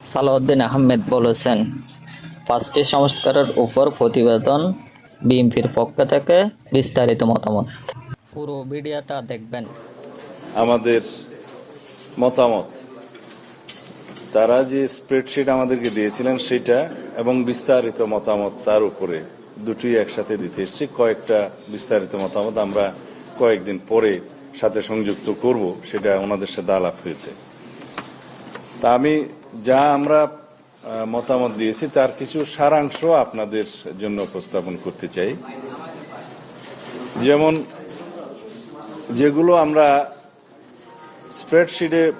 সালাউদ্দিন আহমেদ বলেছেন, পাঁচটি সংস্কারের উপর প্রতিবেদন বিএনপির পক্ষ থেকে বিস্তারিত মতামত। পুরো ভিডিওটা দেখবেন। আমাদের মতামত, তারা যে স্প্রেডশিট আমাদেরকে দিয়েছিলেন সেটা এবং বিস্তারিত মতামত তার উপরে দুটোই একসাথে দিতে এসেছি। কয়েকটা বিস্তারিত মতামত আমরা কয়েকদিন পরে সাথে সংযুক্ত করব, সেটা ওনাদের সাথে আলাপ হয়েছে। তা আমি যা আমরা মতামত দিয়েছি, তার কিছু সারাংশ আপনাদের জন্য উপস্থাপন করতে চাই। যেমন, যেগুলো আমরা স্প্রেডশিটে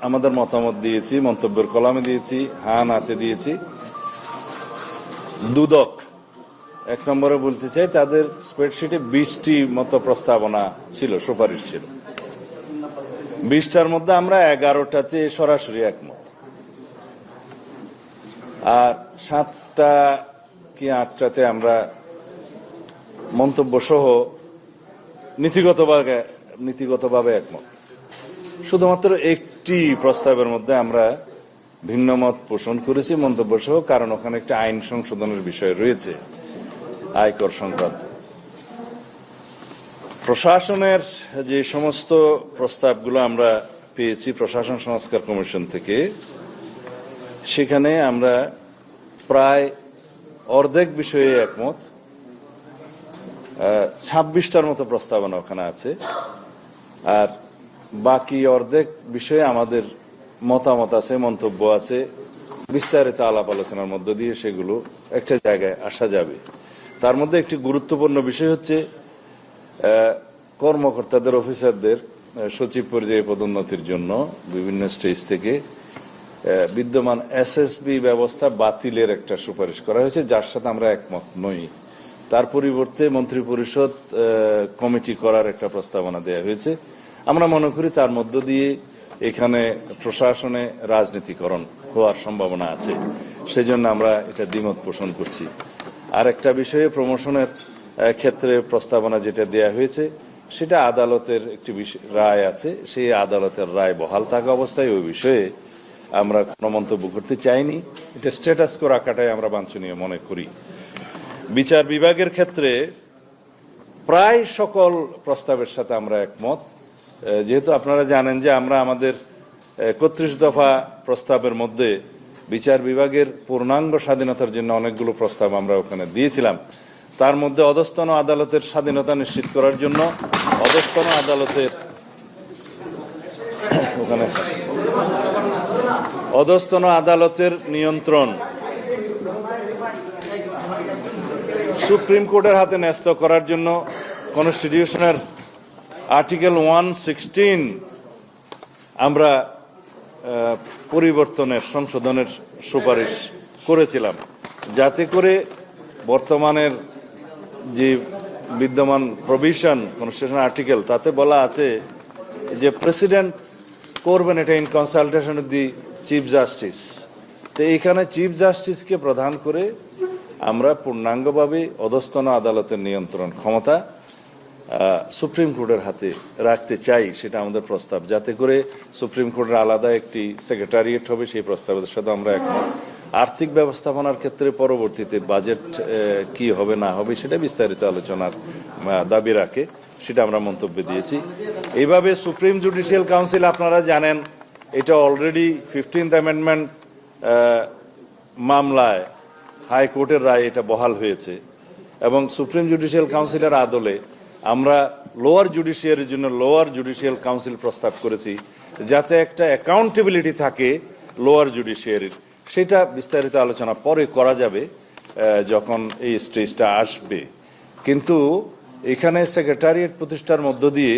আমাদের মতামত দিয়েছি, মন্তব্যের কলামে দিয়েছি, হান হাতে দিয়েছি। দুদক, এক নম্বরে বলতে চাই, তাদের স্প্রেডশিটে বিশটি মতো প্রস্তাবনা ছিল, সুপারিশ ছিল। বিশটার মধ্যে আমরা এগারোটাতে সরাসরি একমত। আর সাতটা কি আটটাতে আমরা মন্তব্য সহ নীতিগতভাবে নীতিগতভাবে একমত। শুধুমাত্র একটি প্রস্তাবের মধ্যে আমরা ভিন্ন মত পোষণ করেছি মন্তব্য সহ কারণ ওখানে একটা আইন সংশোধনের বিষয় রয়েছে, আয়কর সংক্রান্ত। প্রশাসনের যে সমস্ত প্রস্তাবগুলো আমরা পেয়েছি, প্রশাসন সংস্কার কমিশন থেকে সেখানে আমরা প্রায় অর্ধেক বিষয়ে একমত। ছাব্বিশটার মতো প্রস্তাবনা ওখানে আছে। আর বাকি অর্ধেক বিষয়ে আমাদের মতামত আছে, মন্তব্য আছে। বিস্তারিত আলাপ আলোচনার মধ্য দিয়ে সেগুলো একটা জায়গায় আসা যাবে। তার মধ্যে একটি গুরুত্বপূর্ণ বিষয় হচ্ছে কর্মকর্তাদের, অফিসারদের সচিব পর্যায়ে পদোন্নতির জন্য বিভিন্ন স্টেজ থেকে বিদ্যমান এসএসবি ব্যবস্থা বাতিলের একটা সুপারিশ করা হয়েছে, যার সাথে আমরা একমত নই। তার পরিবর্তে মন্ত্রী পরিষদ কমিটি করার একটা প্রস্তাবনা দেওয়া হয়েছে। আমরা মনে করি তার মধ্য দিয়ে এখানে প্রশাসনে রাজনীতিকরণ হওয়ার সম্ভাবনা আছে। সেজন্য আমরা এটা দ্বিমত পোষণ করছি। আর একটা বিষয়ে প্রমোশনের ক্ষেত্রে প্রস্তাবনা যেটা দেয়া হয়েছে, সেটা আদালতের একটি রায় আছে। সেই আদালতের রায় বহাল থাকা অবস্থায় ওই বিষয়ে আমরা কোনো মন্তব্য করতে চাইনি। এটা স্ট্যাটাস কো রাখাটাই আমরা বাঞ্ছনীয় মনে করি। বিচার বিভাগের ক্ষেত্রে প্রায় সকল প্রস্তাবের সাথে আমরা একমত। যেহেতু আপনারা জানেন যে আমরা আমাদের একত্রিশ দফা প্রস্তাবের মধ্যে বিচার বিভাগের পূর্ণাঙ্গ স্বাধীনতার জন্য অনেকগুলো প্রস্তাব আমরা ওখানে দিয়েছিলাম। তার মধ্যে অধস্তন আদালতের স্বাধীনতা নিশ্চিত করার জন্য অধস্তন আদালতের ওখানে অধস্তন আদালতের নিয়ন্ত্রণ। সুপ্রিম কোর্টের হাতে ন্যস্ত করার জন্য কনস্টিটিউশনের আর্টিকেল ওয়ান সিক্সটিন আমরা পরিবর্তনের সংশোধনের সুপারিশ করেছিলাম। যাতে করে বর্তমানের যে বিদ্যমান প্রভিশন কনস্টিটিউশন আর্টিকেল তাতে বলা আছে যে প্রেসিডেন্ট করবেন এটা in consultation the chief justice তো এইখানে চিফ জাস্টিসকে প্রধান করে আমরা পূর্ণাঙ্গভাবে অধস্তন আদালতের নিয়ন্ত্রণ ক্ষমতা সুপ্রিম কোর্টের হাতে রাখতে চাই সেটা আমাদের প্রস্তাব। যাতে করে সুপ্রিম কোর্টের আলাদা একটি সেক্রেটারিয়েট হবে সেই প্রস্তাবের সাথে আমরা একমত। আর্থিক ব্যবস্থাপনার ক্ষেত্রে পরবর্তীতে বাজেট কি হবে না হবে সেটা বিস্তারিত আলোচনার দাবি রাখে, সেটা আমরা মন্তব্য দিয়েছি। এইভাবে সুপ্রিম জুডিশিয়াল কাউন্সিল আপনারা জানেন এটা অলরেডি ফিফটিন্থ অ্যামেন্ডমেন্ট মামলায় হাইকোর্টের রায় এটা বহাল হয়েছে। এবং সুপ্রিম জুডিশিয়াল কাউন্সিলের আদলে আমরা লোয়ার জুডিশিয়ারির জন্য লোয়ার জুডিশিয়াল কাউন্সিল প্রস্তাব করেছি, যাতে একটা অ্যাকাউন্টেবিলিটি থাকে লোয়ার জুডিশিয়ারির সেটা বিস্তারিত আলোচনা পরে করা যাবে যখন এই স্টেজটা আসবে। কিন্তু এখানে সেক্রেটারিয়েট প্রতিষ্ঠার মধ্য দিয়ে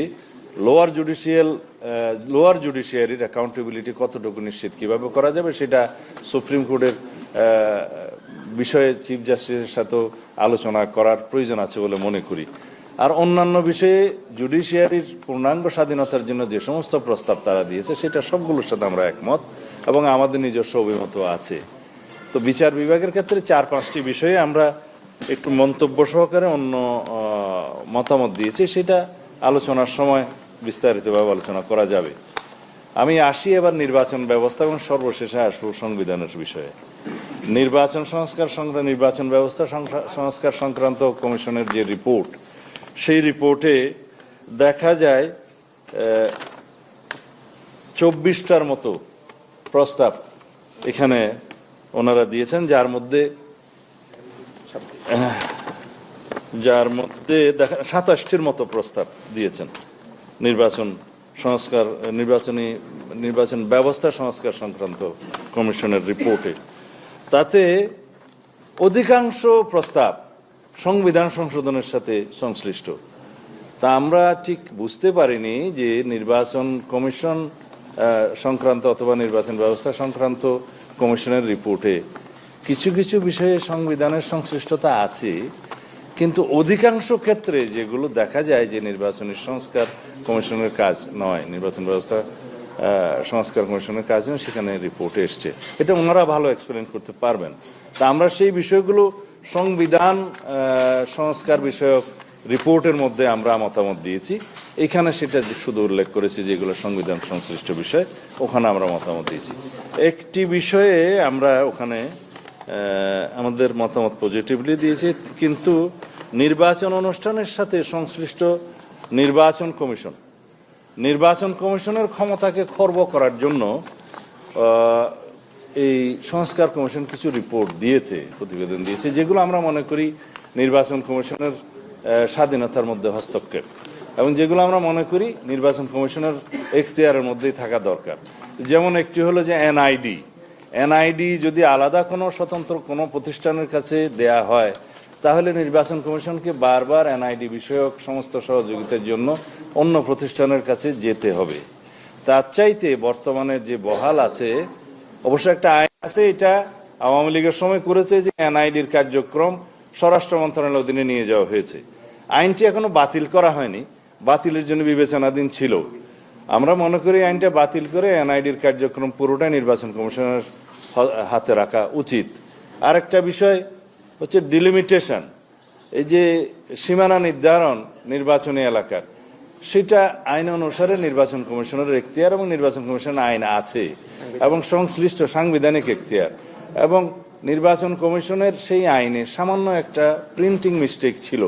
লোয়ার জুডিশিয়াল লোয়ার জুডিশিয়ারির অ্যাকাউন্টেবিলিটি কতটুকু নিশ্চিত? কীভাবে করা যাবে? সেটা সুপ্রিম কোর্টের বিষয়ে চিফ জাস্টিসের সাথেও আলোচনা করার প্রয়োজন আছে বলে মনে করি। আর অন্যান্য বিষয়ে জুডিশিয়ারির পূর্ণাঙ্গ স্বাধীনতার জন্য যে সমস্ত প্রস্তাব তারা দিয়েছে, সেটা সবগুলোর সাথে আমরা একমত এবং আমাদের নিজস্ব অভিমত আছে। তো বিচার বিভাগের ক্ষেত্রে চার পাঁচটি বিষয়ে আমরা একটু মন্তব্য সহকারে অন্য মতামত দিয়েছি। সেটা আলোচনার সময় বিস্তারিতভাবে আলোচনা করা যাবে। আমি আসি এবার নির্বাচন ব্যবস্থা এবং সর্বশেষে আসব সংবিধানের বিষয়ে। নির্বাচন সংস্কার সংক্রান্ত, নির্বাচন ব্যবস্থা সংস্কার সংক্রান্ত কমিশনের যে রিপোর্ট, সেই রিপোর্টে দেখা যায় চব্বিশটার মতো প্রস্তাব এখানে ওনারা দিয়েছেন, যার মধ্যে যার মধ্যে দেখা, সাতাশটির মতো প্রস্তাব দিয়েছেন। নির্বাচন সংস্কার নির্বাচনী, নির্বাচন ব্যবস্থা সংস্কার সংক্রান্ত কমিশনের রিপোর্টে। তাতে অধিকাংশ প্রস্তাব সংবিধান সংশোধনের সাথে সংশ্লিষ্ট। তা আমরা ঠিক বুঝতে পারিনি যে নির্বাচন কমিশন সংক্রান্ত অথবা নির্বাচন ব্যবস্থা সংক্রান্ত কমিশনের রিপোর্টে কিছু কিছু বিষয়ে সংবিধানের সংশ্লিষ্টতা আছে। কিন্তু অধিকাংশ ক্ষেত্রে যেগুলো দেখা যায় যে নির্বাচনী সংস্কার কমিশনের কাজ নয়, নির্বাচন ব্যবস্থা সংস্কার কমিশনের কাজ নয়, সেখানে রিপোর্টে এসছে। এটা ওনারা ভালো এক্সপ্লেন করতে পারবেন। তা আমরা সেই বিষয়গুলো সংবিধান সংস্কার বিষয়ক রিপোর্টের মধ্যে আমরা মতামত দিয়েছি। এখানে সেটা শুধু উল্লেখ করেছি যেগুলো সংবিধান সংশ্লিষ্ট বিষয়, ওখানে আমরা মতামত দিয়েছি। একটি বিষয়ে আমরা ওখানে আমাদের মতামত পজিটিভলি দিয়েছে, কিন্তু নির্বাচন অনুষ্ঠানের সাথে সংশ্লিষ্ট নির্বাচন কমিশন, নির্বাচন কমিশনের ক্ষমতাকে খর্ব করার জন্য এই সংস্কার কমিশন কিছু রিপোর্ট দিয়েছে, প্রতিবেদন দিয়েছে, যেগুলো আমরা মনে করি নির্বাচন কমিশনের স্বাধীনতার মধ্যে হস্তক্ষেপ এবং যেগুলো আমরা মনে করি নির্বাচন কমিশনের এখতিয়ারের মধ্যেই থাকা দরকার। যেমন একটি হলো যে এনআইডি এনআইডি যদি আলাদা কোনো স্বতন্ত্র কোনো প্রতিষ্ঠানের কাছে দেয়া হয়, তাহলে নির্বাচন কমিশনকে বারবার এনআইডি বিষয়ক সমস্ত সহযোগিতার জন্য অন্য প্রতিষ্ঠানের কাছে যেতে হবে। তার চাইতে বর্তমানে যে বহাল আছে, অবশ্য একটা আইন আছে, এটা আওয়ামী লীগের সময় করেছে যে এনআইডির কার্যক্রম স্বরাষ্ট্র মন্ত্রণালয়ের অধীনে নিয়ে যাওয়া হয়েছে। আইনটি এখনও বাতিল করা হয়নি, বাতিলের জন্য বিবেচনাধীন ছিল। আমরা মনে করি আইনটা বাতিল করে এনআইডির কার্যক্রম পুরোটাই নির্বাচন কমিশনের হাতে রাখা উচিত। আরেকটা বিষয় হচ্ছে ডিলিমিটেশন এই যে সীমানা নির্ধারণ নির্বাচনী এলাকার, সেটা আইন অনুসারে নির্বাচন কমিশনের এখতিয়ার এবং নির্বাচন কমিশনের আইন আছে এবং সংশ্লিষ্ট সাংবিধানিক এখতিয়ার এবং নির্বাচন কমিশনের সেই আইনে সামান্য একটা প্রিন্টিং মিস্টেক ছিল।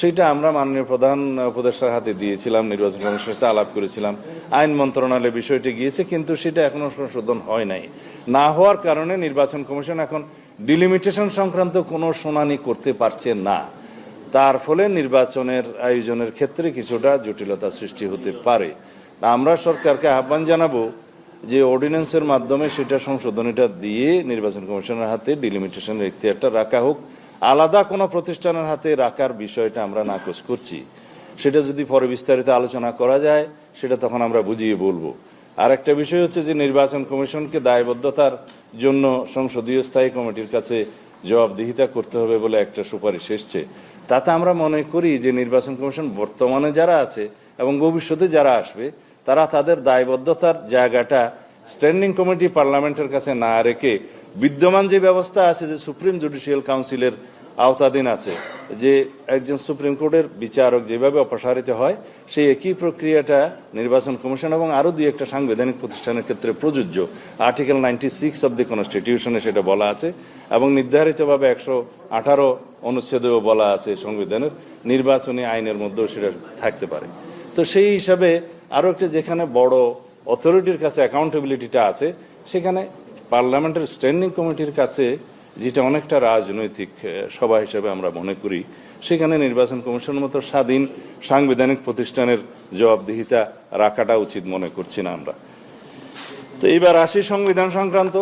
সেটা আমরা মাননীয় প্রধান উপদেষ্টার হাতে দিয়েছিলাম, নির্বাচন কমিশনের সাথে আলাপ করেছিলাম। আইন মন্ত্রণালয়ে বিষয়টি গিয়েছে, কিন্তু সেটা এখনও সংশোধন হয় নাই। না হওয়ার কারণে নির্বাচন কমিশন এখন ডিলিমিটেশন সংক্রান্ত কোনো শুনানি করতে পারছে না। তার ফলে নির্বাচনের আয়োজনের ক্ষেত্রে কিছুটা জটিলতা সৃষ্টি হতে পারে। আমরা সরকারকে আহ্বান জানাব যে অর্ডিন্যান্সের মাধ্যমে সেটা সংশোধনীটা দিয়ে নির্বাচন কমিশনের হাতে ডিলিমিটেশনের এখতিয়ারটা রাখা হোক। আলাদা কোনো প্রতিষ্ঠানের হাতে রাখার বিষয়টা আমরা নাকচ করছি। সেটা যদি পরে বিস্তারিত আলোচনা করা যায়, সেটা তখন আমরা বুঝিয়ে বলব। আর একটা বিষয় হচ্ছে যে নির্বাচন কমিশনকে দায়বদ্ধতার জন্য সংসদীয় স্থায়ী কমিটির কাছে জবাবদিহিতা করতে হবে বলে একটা সুপারিশ এসছে। তাতে আমরা মনে করি যে নির্বাচন কমিশন বর্তমানে যারা আছে এবং ভবিষ্যতে যারা আসবে, তারা তাদের দায়বদ্ধতার জায়গাটা স্ট্যান্ডিং কমিটি পার্লামেন্টের কাছে না রেখে বিদ্যমান যে ব্যবস্থা আছে যে সুপ্রিম জুডিশিয়াল কাউন্সিলের আওতাধীন আছে, যে একজন সুপ্রিম কোর্টের বিচারক যেভাবে অপসারিত হয়, সেই একই প্রক্রিয়াটা নির্বাচন কমিশন এবং আরও দুই একটা সাংবিধানিক প্রতিষ্ঠানের ক্ষেত্রে প্রযোজ্য। Article ninety six of the কনস্টিটিউশনে সেটা বলা আছে এবং নির্ধারিতভাবে একশো আঠারো অনুচ্ছেদেও বলা আছে সংবিধানের নির্বাচনী আইনের মধ্যেও সেটা থাকতে পারে। তো সেই হিসাবে আরও একটা যেখানে বড় অথরিটির কাছে অ্যাকাউন্টেবিলিটিটা আছে, সেখানে পার্লামেন্টের স্ট্যান্ডিং কমিটির কাছে, যেটা অনেকটা রাজনৈতিক সভা হিসেবে আমরা মনে করি, সেখানে নির্বাচন কমিশনের মতো স্বাধীন সাংবিধানিক প্রতিষ্ঠানের জবাবদিহিতা রাখাটা উচিত মনে করছি না আমরা। তো এইবার আসি সংবিধান সংক্রান্ত।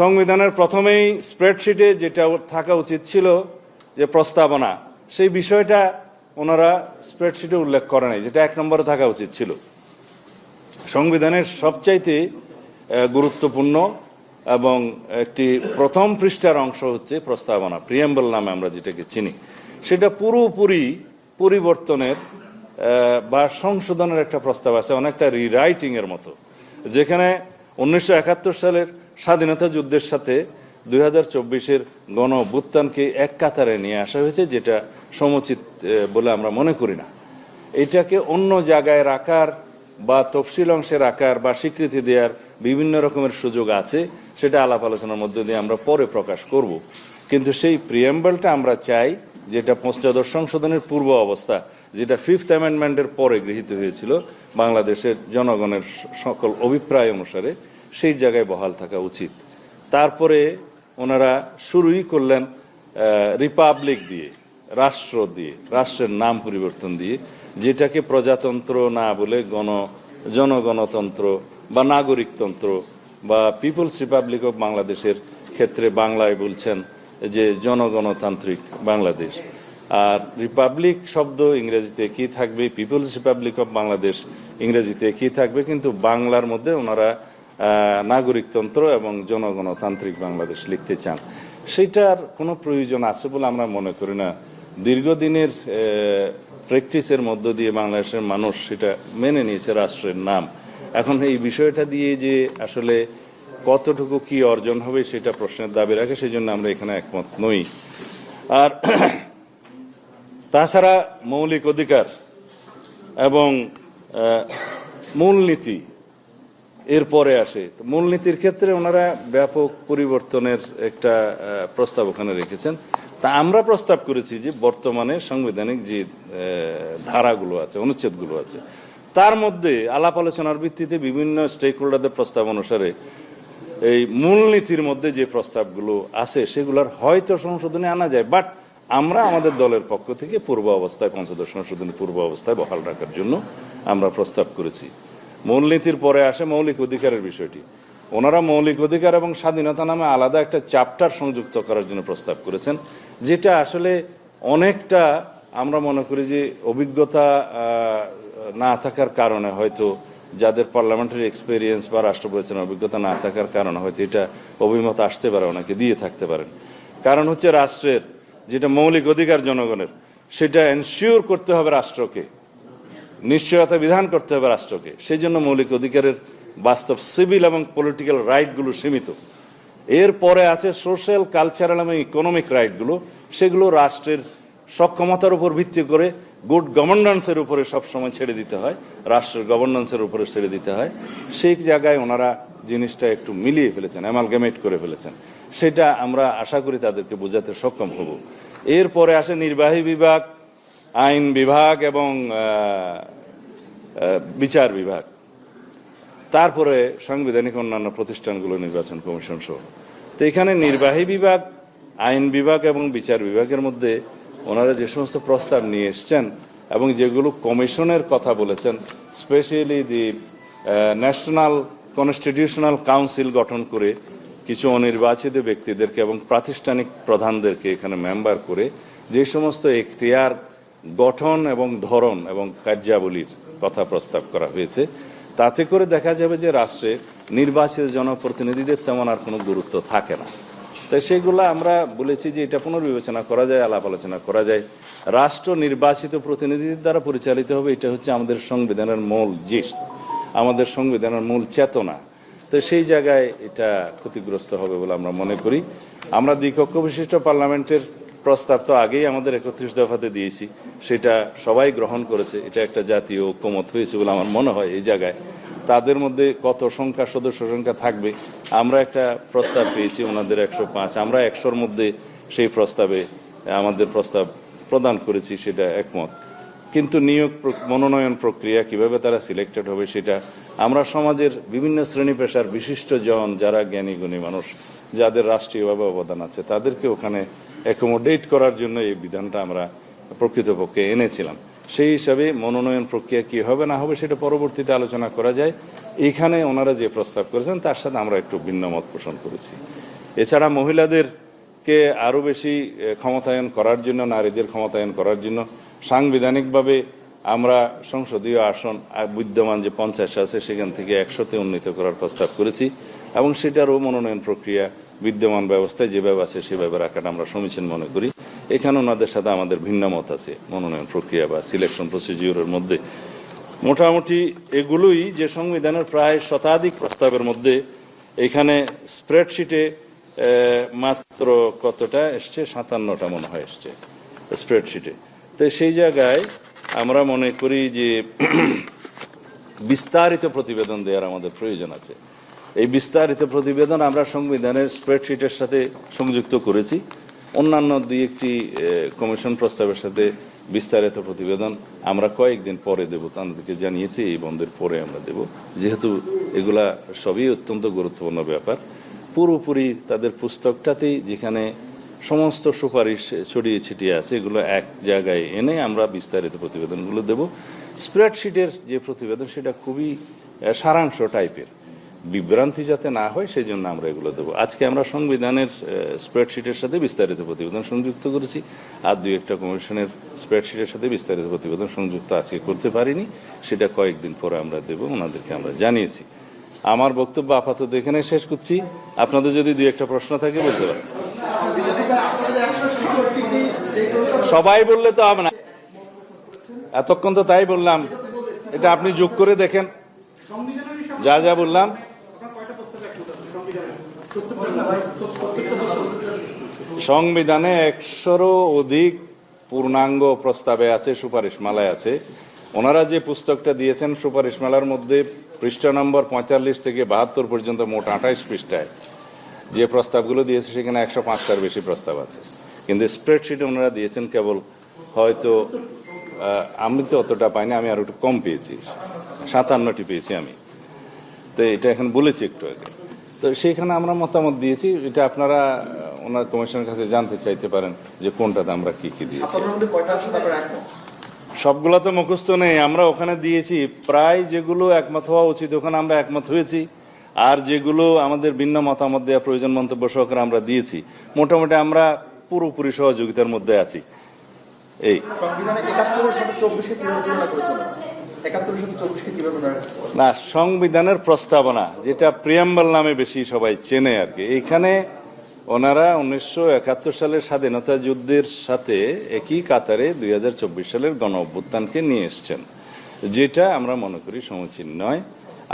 সংবিধানের প্রথমেই স্প্রেডশিটে যেটা থাকা উচিত ছিল যে প্রস্তাবনা, সেই বিষয়টা ওনারা স্প্রেডশিটে উল্লেখ করে নাই, যেটা এক নম্বরে থাকা উচিত ছিল। সংবিধানের সবচাইতে গুরুত্বপূর্ণ এবং একটি প্রথম পৃষ্ঠার অংশ হচ্ছে প্রস্তাবনা প্রিয়াম্বল নামে আমরা যেটাকে চিনি। সেটা পুরোপুরি পরিবর্তনের বা সংশোধনের একটা প্রস্তাব আছে, অনেকটা রিরাইটিং এর মতো, যেখানে উনিশশো একাত্তর সালের স্বাধীনতা যুদ্ধের সাথে দুই হাজার চব্বিশের গণ এক কাতারে নিয়ে আসা হয়েছে, যেটা সমুচিত বলে আমরা মনে করি না। এটাকে অন্য জায়গায় রাখার বা তফসিল অংশের আকার বা স্বীকৃতি দেওয়ার বিভিন্ন রকমের সুযোগ আছে, সেটা আলাপ আলোচনার মধ্য দিয়ে আমরা পরে প্রকাশ করব। কিন্তু সেই প্রিয়েম্বলটা আমরা চাই, যেটা পঞ্চদশ সংশোধনের পূর্ব অবস্থা, যেটা ফিফথ অ্যামেন্ডমেন্টের পরে গৃহীত হয়েছিল, বাংলাদেশের জনগণের সকল অভিপ্রায় অনুসারে সেই জায়গায় বহাল থাকা উচিত। তারপরে ওনারা শুরুই করলেন রিপাবলিক দিয়ে, রাষ্ট্র দিয়ে, রাষ্ট্রের নাম পরিবর্তন দিয়ে যেটাকে প্রজাতন্ত্র না বলে গণ, জনগণতন্ত্র বা নাগরিকতন্ত্র বা পিপলস রিপাবলিক অফ বাংলাদেশের ক্ষেত্রে বাংলায় বলছেন যে জনগণতান্ত্রিক বাংলাদেশ। আর রিপাবলিক শব্দ ইংরেজিতে কি থাকবে? পিপলস রিপাবলিক অফ বাংলাদেশ ইংরেজিতে কি থাকবে? কিন্তু বাংলার মধ্যে ওনারা নাগরিকতন্ত্র এবং জনগণতান্ত্রিক বাংলাদেশ লিখতে চান। সেটার কোনো প্রয়োজন আছে বলে আমরা মনে করি না। দীর্ঘদিনের প্র্যাকটিসের মধ্য দিয়ে বাংলাদেশের মানুষ সেটা মেনে নিয়েছে রাষ্ট্রের নাম। এখন এই বিষয়টা দিয়ে যে আসলে কতটুকু কি অর্জন হবে সেটা প্রশ্নের দাবি রাখে সেই জন্য আমরা এখানে একমত নই। আর তাছাড়া মৌলিক অধিকার এবং মূলনীতি এরপরে আসে। তো মূলনীতির ক্ষেত্রে ওনারা ব্যাপক পরিবর্তনের একটা প্রস্তাব ওখানে রেখেছেন। তা আমরা প্রস্তাব করেছি যে বর্তমানে সাংবিধানিক যে ধারাগুলো আছে, অনুচ্ছেদগুলো আছে, তার মধ্যে আলাপ আলোচনার ভিত্তিতে বিভিন্ন স্টেক হোল্ডারদের প্রস্তাব অনুসারে এই মূলনীতির মধ্যে যে প্রস্তাবগুলো আছে, সেগুলোর হয়তো সংশোধনে আনা যায় বাট আমরা আমাদের দলের পক্ষ থেকে পূর্ব অবস্থায়, পঞ্চদশ সংশোধনী পূর্ব অবস্থায় বহাল রাখার জন্য আমরা প্রস্তাব করেছি। মূলনীতির পরে আসে মৌলিক অধিকারের বিষয়টি। ওনারা মৌলিক অধিকার এবং স্বাধীনতা নামে আলাদা একটা চ্যাপ্টার সংযুক্ত করার জন্য প্রস্তাব করেছেন। যেটা আসলে অনেকটা আমরা মনে করি যে অভিজ্ঞতা না থাকার কারণে হয়তো যাদের পার্লামেন্টারি এক্সপিরিয়েন্স বা রাষ্ট্র পরিচালনার অভিজ্ঞতা না থাকার কারণে হয়তো এটা অভিমত আসতে পারে ওনাকে দিয়ে থাকতে পারেন। কারণ হচ্ছে রাষ্ট্রের যেটা মৌলিক অধিকার জনগণের, সেটা এনশিওর করতে হবে রাষ্ট্রকে। নিশ্চয়তা বিধান করতে হবে রাষ্ট্রকে। সেই জন্য মৌলিক অধিকারের বাস্তব সিভিল এবং পলিটিক্যাল রাইটগুলো সীমিত। এরপরে আছে সোশ্যাল, কালচারাল এবং ইকোনমিক রাইটগুলো। সেগুলো রাষ্ট্রের সক্ষমতার উপর ভিত্তি করে গুড গভর্নেন্সের উপরে সবসময় ছেড়ে দিতে হয়, রাষ্ট্রের গভর্নেন্সের উপরে ছেড়ে দিতে হয়। সেই জায়গায় ওনারা জিনিসটা একটু মিলিয়ে ফেলেছেন, অ্যামালগামেট করে ফেলেছেন। সেটা আমরা আশা করি তাদেরকে বোঝাতে সক্ষম হব। এরপরে আসে নির্বাহী বিভাগ, আইন বিভাগ এবং বিচার বিভাগ। তারপরে সাংবিধানিক অন্যান্য প্রতিষ্ঠানগুলো নির্বাচন কমিশন সহ। তো এখানে নির্বাহী বিভাগ, আইন বিভাগ এবং বিচার বিভাগের মধ্যে ওনারা যে সমস্ত প্রস্তাব নিয়ে এসছেন এবং যেগুলো কমিশনের কথা বলেছেন, specially the national constitutional council গঠন করে কিছু অনির্বাচিত ব্যক্তিদেরকে এবং প্রাতিষ্ঠানিক প্রধানদেরকে এখানে মেম্বার করে যে সমস্ত এখতিয়ার, গঠন এবং ধরন এবং কার্যাবলীর কথা প্রস্তাব করা হয়েছে। তাতে করে দেখা যাবে যে রাষ্ট্রে নির্বাচিত জনপ্রতিনিধিদের তেমন আর কোনো গুরুত্ব থাকে না। তাই সেগুলো আমরা বলেছি যে এটা পুনর্বিবেচনা করা যায়, আলাপ আলোচনা করা যায়। রাষ্ট্র নির্বাচিত প্রতিনিধিদের দ্বারা পরিচালিত হবে, এটা হচ্ছে আমাদের সংবিধানের মূল জিস্ট আমাদের সংবিধানের মূল চেতনা। তো সেই জায়গায় এটা ক্ষতিগ্রস্ত হবে বলে আমরা মনে করি। আমরা দ্বিকক্ষ বিশিষ্ট পার্লামেন্টের প্রস্তাব তো আগেই আমাদের একত্রিশ দফাতে দিয়েছি। সেটা সবাই গ্রহণ করেছে। এটা একটা জাতীয় ঐক্যমত হয়েছে বলে আমার মনে হয় এই জায়গায়। তাদের মধ্যে কত সংখ্যা সদস্য সংখ্যা থাকবে, আমরা একটা প্রস্তাব পেয়েছি ওনাদের একশো পাঁচ। আমরা একশোর মধ্যে সেই প্রস্তাবে, আমাদের প্রস্তাব প্রদান করেছি, সেটা একমত। কিন্তু নিয়োগ মনোনয়ন প্রক্রিয়া কীভাবে তারা সিলেক্টেড হবে সেটা আমরা সমাজের বিভিন্ন শ্রেণি পেশার বিশিষ্ট জন, যারা জ্ঞানী, গুণী মানুষ, যাদের রাষ্ট্রীয়ভাবে অবদান আছে, তাদেরকে ওখানে অ্যাকোমোডেট করার জন্য এই বিধানটা আমরা প্রকৃতপক্ষে এনেছিলাম। সেই হিসাবে মনোনয়ন প্রক্রিয়া কি হবে, না হবে সেটা পরবর্তীতে আলোচনা করা যায়। এখানে ওনারা যে প্রস্তাব করেছেন, তার সাথে আমরা একটু ভিন্ন মত পোষণ করেছি। এছাড়া মহিলাদেরকে আরও বেশি ক্ষমতায়ন করার জন্য, নারীদের ক্ষমতায়ন করার জন্য সাংবিধানিকভাবে আমরা সংসদীয় আসন বিদ্যমান যে পঞ্চাশ আছে, সেখান থেকে একশোতে উন্নীত করার প্রস্তাব করেছি এবং সেটারও মনোনয়ন প্রক্রিয়া বিদ্যমান ব্যবস্থায় যেভাবে আছে সেভাবে রাখাটা আমরা সমীচীন মনে করি। এখানে ওনাদের সাথে আমাদের ভিন্ন মত আছে, মনোনয়ন প্রক্রিয়া বা সিলেকশন প্রসিডিউরের মধ্যে। মোটামুটি এগুলোই যে সংবিধানের প্রায় শতাধিক প্রস্তাবের মধ্যে এখানে স্প্রেডশিটে মাত্র কতটা এসছে? সাতান্নটা মনে হয় এসছে স্প্রেডশিটে তো সেই জায়গায় আমরা মনে করি যে বিস্তারিত প্রতিবেদন দেওয়ার আমাদের প্রয়োজন আছে। এই বিস্তারিত প্রতিবেদন আমরা সংবিধানের স্প্রেডশিটের সাথে সংযুক্ত করেছি। অন্যান্য দুই একটি কমিশন প্রস্তাবের সাথে বিস্তারিত প্রতিবেদন আমরা কয়েকদিন পরে দেব। তাদেরকে জানিয়েছি, এই বন্ধের পরে আমরা দেব। যেহেতু এগুলা সবই অত্যন্ত গুরুত্বপূর্ণ ব্যাপার। পুরোপুরি তাদের পুস্তকটাতেই যেখানে সমস্ত সুপারিশ ছড়িয়ে ছিটিয়ে আছে, এগুলো এক জায়গায় এনে আমরা বিস্তারিত প্রতিবেদনগুলো দেব। স্প্রেডশিটের যে প্রতিবেদন, সেটা খুবই সারাংশ টাইপের বিভ্রান্তি যাতে না হয় সেই জন্য আমরা এগুলো দেবো। আজকে আমরা সংবিধানের স্প্রেডশিটের সাথে বিস্তারিত প্রতিবেদন সংযুক্ত করেছি, আর দুই একটা কমিশনের স্প্রেডশিটের সাথে বিস্তারিত প্রতিবেদন সংযুক্ত আজকে করতে পারিনি। সেটা কয়েকদিন পরে আমরা দেবো, ওনাদেরকে আমরা জানিয়েছি। আমার বক্তব্য আপাতত এখানে শেষ করছি। আপনাদের যদি দুই একটা প্রশ্ন থাকে, বলতে পারেন। সবাই বললে তো না। এতক্ষণ তো তাই বললাম। এটা আপনি যোগ করে দেখেন। যা যা বললাম। সংবিধানে একশোরও অধিক পূর্ণাঙ্গ প্রস্তাবে আছে সুপারিশ মালায় আছে। ওনারা যে পুস্তকটা দিয়েছেন সুপারিশ মালার মধ্যে পৃষ্ঠা নম্বর পঁয়তাল্লিশ থেকে বাহাত্তর পর্যন্ত মোট আঠাইশ পৃষ্ঠায় যে প্রস্তাবগুলো দিয়েছে, সেখানে একশো পাঁচটার বেশি প্রস্তাব আছে। কিন্তু স্প্রেডশিটে ওনারা দিয়েছেন কেবল হয়তো আমি তো অতটা পাইনি, আমি আরও একটু কম পেয়েছি। সাতান্নটি পেয়েছি আমি। তো এটা এখন বলেছি একটু আগে। তো সেইখানে আমরা মতামত দিয়েছি এটা আপনারা ওনার কমিশনের কাছে জানতে চাইতে পারেন যে কোনটাতে আমরা কি কি দিয়েছি। সবগুলো তো মুখস্থ নেই আমরা ওখানে দিয়েছি। প্রায় যেগুলো একমত হওয়া উচিত ওখানে আমরা একমত হয়েছি। আর যেগুলো আমাদের ভিন্ন মতামত দেওয়া প্রয়োজন মন্তব্য সহকারে আমরা দিয়েছি। মোটামুটি আমরা পুরোপুরি সহযোগিতার মধ্যে আছি। এই। সংবিধানে সাথে চব্বিশে তুলনা করেছেন। না, সংবিধানের প্রস্তাবনা, যেটা প্রিয়াম্বল নামে বেশি সবাই চেনে আর কি। এখানে ওনারা উনিশশো একাত্তর সালের স্বাধীনতা যুদ্ধের সাথে একই কাতারে দুই হাজার চব্বিশ সালের গণ অভ্যুত্থানকে নিয়ে এসছেন, যেটা আমরা মনে করি সমীচীন নয়।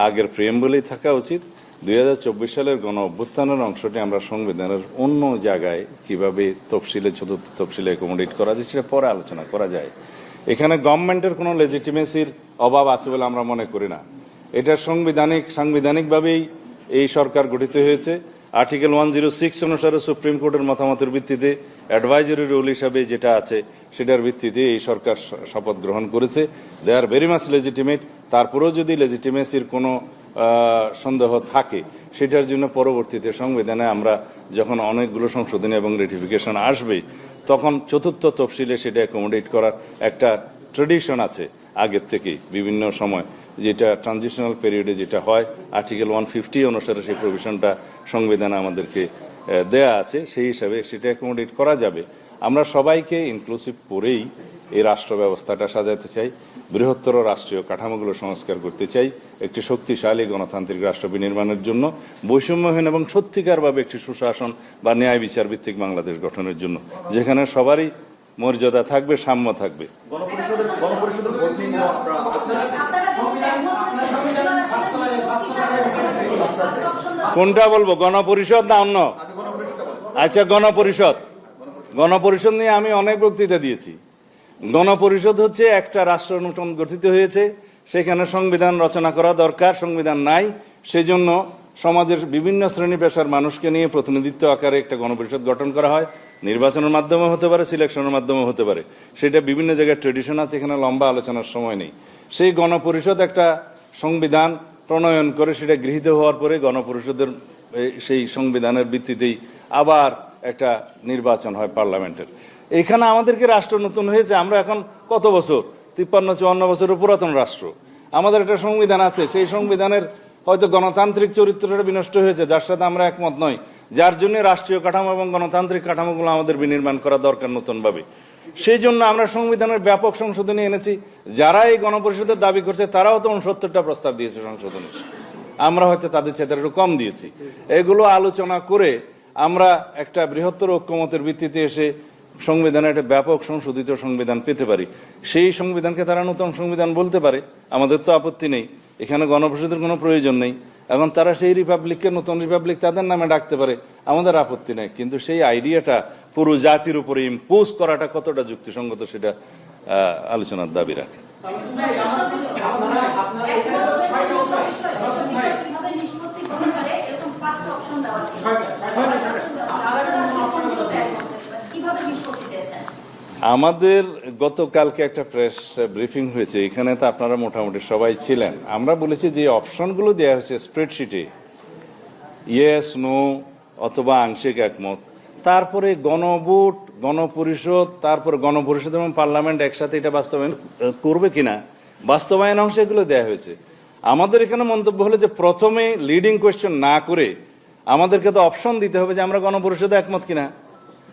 আগের প্রিয়াম্বলেই থাকা উচিত। দুই হাজার চব্বিশ সালের গণ অভ্যুত্থানের অংশটি আমরা সংবিধানের অন্য জায়গায় কীভাবে তফসিলে, চতুর্থ তফসিলে অ্যাকোমোডেট করা যায়, সেটা পরে আলোচনা করা যায়। এখানে গভর্নমেন্টের কোনো লেজিটিমেসির অভাব আছে বলে আমরা মনে করি না। এটা সাংবিধানিক, সাংবিধানিকভাবেই এই সরকার গঠিত হয়েছে। আর্টিকেল ওয়ান জিরো সিক্স অনুসারে সুপ্রিম কোর্টের মতামতের ভিত্তিতে অ্যাডভাইজারি রুল হিসাবে যেটা আছে, সেটার ভিত্তিতে এই সরকার শপথ গ্রহণ করেছে। They are very much legitimate তারপরেও যদি লেজিটিমেসির কোনো সন্দেহ থাকে, সেটার জন্য পরবর্তীতে সংবিধানে আমরা যখন অনেকগুলো সংশোধনী এবং রেটিফিকেশন আসবে তখন চতুর্থ তফসিলে সেটা অ্যাকোমোডেট করার একটা ট্রেডিশন আছে আগের থেকেই, বিভিন্ন সময়। যেটা ট্রানজিশনাল পিরিয়ডে যেটা হয় আর্টিকেল ওয়ান ফিফটি অনুসারে সেই প্রভিশনটা সংবিধানে আমাদেরকে দেয়া আছে। সেই হিসাবে সেটা অ্যাকোমোডেট করা যাবে। আমরা সবাইকে ইনক্লুসিভ করেই এই রাষ্ট্র ব্যবস্থাটা সাজাতে চাই বৃহত্তর রাষ্ট্রীয় কাঠামোগুলো সংস্কার করতে চাই একটি শক্তিশালী গণতান্ত্রিক রাষ্ট্র বিনির্মাণের জন্য বৈষম্যহীন এবং সত্যিকারভাবে একটি সুশাসন বা ন্যায় বিচার ভিত্তিক বাংলাদেশ গঠনের জন্য যেখানে সবারই মর্যাদা থাকবে সাম্য থাকবে। কোনটা বলব গণপরিষদ না অন্য? আচ্ছা গণপরিষদ। গণপরিষদ নিয়ে আমি অনেক বক্তৃতা দিয়েছি। গণপরিষদ হচ্ছে একটা রাষ্ট্র নতুন গঠিত হয়েছে। সেখানে সংবিধান রচনা করা দরকার, সংবিধান নাই। সেজন্য সমাজের বিভিন্ন শ্রেণি পেশার মানুষকে নিয়ে প্রতিনিধিত্ব আকারে একটা গণপরিষদ গঠন করা হয়। নির্বাচনের মাধ্যমে হতে পারে, সিলেকশনের মাধ্যমে হতে পারে। সেটা বিভিন্ন জায়গায় ট্রেডিশন আছে, এখানে লম্বা আলোচনার সময় নেই। সেই গণপরিষদ একটা সংবিধান প্রণয়ন করে, সেটা গৃহীত হওয়ার পরে গণপরিষদের সেই সংবিধানের ভিত্তিতেই আবার একটা নির্বাচন হয় পার্লামেন্টের। এখানে আমাদেরকে রাষ্ট্র নতুন হয়েছে, আমরা এখন কত বছর? তিপ্পান্ন, চুয়ান্ন বছরের পুরাতন রাষ্ট্র। আমাদের একটা সংবিধান আছে, সেই সংবিধানের হয়তো গণতান্ত্রিক চরিত্রটা বিনষ্ট হয়েছে, যার সাথে আমরা একমত নই। যার জন্য রাষ্ট্রীয় কাঠামো এবং গণতান্ত্রিক কাঠামোগুলো আমাদের বিনির্মাণ করা দরকার নতুনভাবে। সেই জন্য আমরা সংবিধানের ব্যাপক সংশোধনী এনেছি। যারা এই গণপরিষদের দাবি করছে, তারাও তো উনসত্তরটা প্রস্তাব দিয়েছে সংশোধনী। আমরা হয়তো তাদের চেয়ে একটু কম দিয়েছি। এগুলো আলোচনা করে আমরা একটা বৃহত্তর ঐক্যমতের ভিত্তিতে এসে সংবিধানে একটা ব্যাপক সংশোধিত সংবিধান পেতে পারি। সেই সংবিধানকে তারা নতুন সংবিধান বলতে পারে। আমাদের তো আপত্তি নেই। এখানে গণপরিষদের কোনো প্রয়োজন নেই। এখন তারা সেই রিপাবলিককে, নতুন রিপাবলিক তাদের নামে ডাকতে পারে। আমাদের আপত্তি নেই। কিন্তু সেই আইডিয়াটা পুরো জাতির উপরে ইম্পোজ করাটা কতটা যুক্তিসঙ্গত সেটা আলোচনার দাবি রাখে আপনারা আপনারা এখানে দেওয়া ছিল ছয়টা অপশন দেওয়া ছিল। আপনারা তো আসলে কোনগুলোতে একমত হতে পারেন? কীভাবে নিষ্পত্তি চেয়েছেন আমাদের গতকালকে একটা প্রেস ব্রিফিং হয়েছে, এখানে তো আপনারা মোটামুটি সবাই ছিলেন। আমরা বলেছি যে অপশনগুলো দেওয়া হয়েছে স্প্রেডশিটে ইয়েস নো অথবা আংশিক একমত। তারপরে গণভোট, গণপরিষদ, তারপর গণপরিষদ এবং পার্লামেন্ট একসাথে এটা বাস্তবায়ন করবে কিনা, বাস্তবায়ন অংশে এগুলো দেওয়া হয়েছে। আমাদের এখানে মন্তব্য হলো যে প্রথমে লিডিং কোয়েশ্চেন না করে আমাদেরকে তো অপশন দিতে হবে যে আমরা গণপরিষদে একমত কিনা।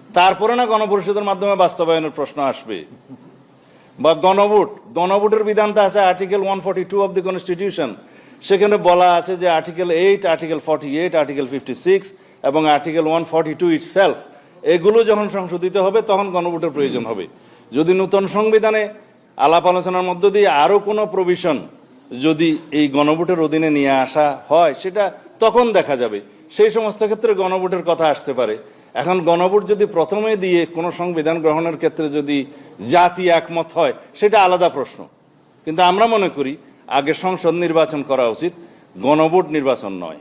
তারপরে না গণপরিষদের মাধ্যমে বাস্তবায়নের প্রশ্ন আসবে। বা গণভোট, গণভোটের বিধানটা আছে article one forty two of the constitution সেখানে বলা আছে যে article eight article forty eight article fifty six এবং article one forty two itself এগুলো যখন সংশোধিত হবে, তখন গণভোটের প্রয়োজন হবে। যদি নূতন সংবিধানে আলাপ আলোচনার মধ্য দিয়ে আরও কোনো প্রভিশন যদি এই গণভোটের অধীনে নিয়ে আসা হয়, সেটা তখন দেখা যাবে। সেই সমস্ত ক্ষেত্রে গণভোটের কথা আসতে পারে। এখন গণভোট যদি প্রথমে দিয়ে কোনো সংবিধান গ্রহণের ক্ষেত্রে যদি জাতি একমত হয়, সেটা আলাদা প্রশ্ন। কিন্তু আমরা মনে করি, আগে সংসদ নির্বাচন করা উচিত, গণভোট নির্বাচন নয়।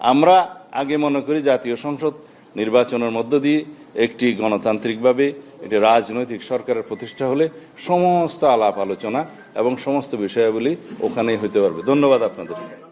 আমরা আগে মনে করি জাতীয় সংসদ নির্বাচনের মধ্য দিয়ে একটি গণতান্ত্রিকভাবে এটি রাজনৈতিক সরকারের প্রতিষ্ঠা হলে সমস্ত আলাপ আলোচনা এবং সমস্ত বিষয়াবলী ওখানেই হতে পারবে। ধন্যবাদ আপনাদের।